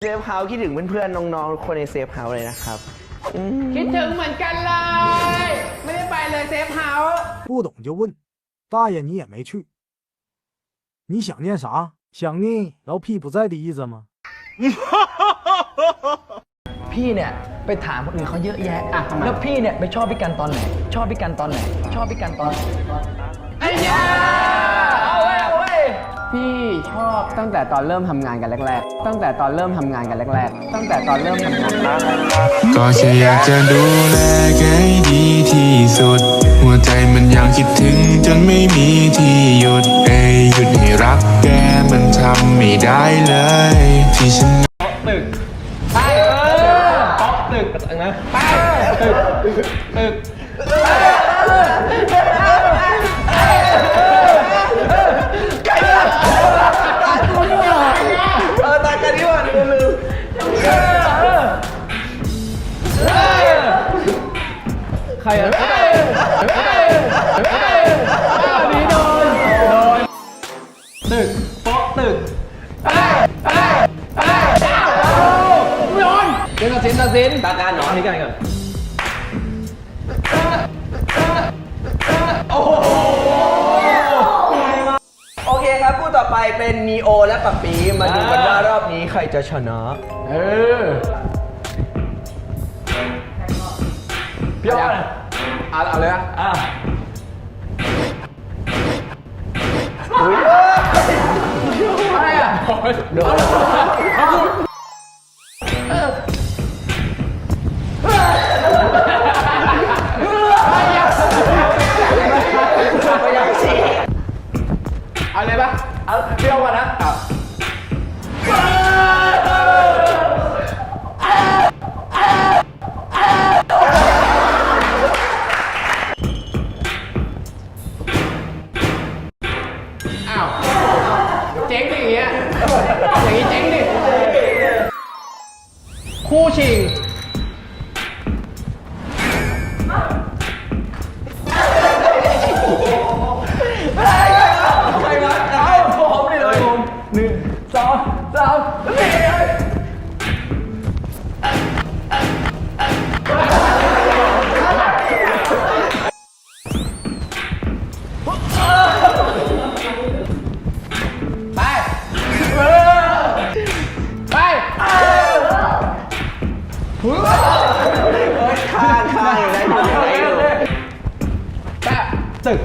เซฟเฮาส์คิดถึงเพื่อนๆ น้องๆทุกคนในเซฟเฮาส์เลยนะครับอืม คิดถึงเหมือนกันเลย ไม่ได้ไปเลยเซฟเฮาส์ 不懂就问，大爷你也没去，你想念啥？想念老屁不在的意思吗？ พี่เนี่ยไปถามคนอื่นเขาเยอะแยะอ่ะแล้วพี่เนี่ยไปชอบพี่กันตอนไหน ชอบพี่กันตอนไหน ชอบพี่กันตอนไหน ไอ้ยา เอา พี่ชอบตั้งแต่ตอนเริ่มทำงานกันแรก ๆ ตั้งแต่ตอนเริ่มทำงานกันแรก ๆ ตั้งแต่ตอนเริ่มทำงานก็แค่อยากจะดูแลแกให้ดีที่สุด หัวใจมันยังคิดถึงจนไม่มีที่หยุดเอ้ยหยุดให้รักแกมันทำไม่ได้เลย ที่ฉันไปเออป๊อกตึกนะไปตึกตึก ใครอะดีโดนโดนตึกโป๊อกตึกไปไปไปโดนเดี๋ยวตัดสินตัดสินตาการหรอนี่กันก่อนโอ้โหโอเคครับคู่ต่อไปเป็นนีโอและปัปปีมาดูกันว่ารอบนี้ใครจะชนะ เออ พี่อ้อนเอาเอาเลยอะอะอะไรอะโดนเอาเลยปะเอาเปรี้ยวก่อนนะ เจ๊งดิอย่างเงี้ยอย่างงี้เจ๊งดิคู่ชิงใครมาเอาผมเลยผมหนึ่งสองสามสี่ ข้างข้างอยู่ได้อยู่ได้อยู่แป๊บตึก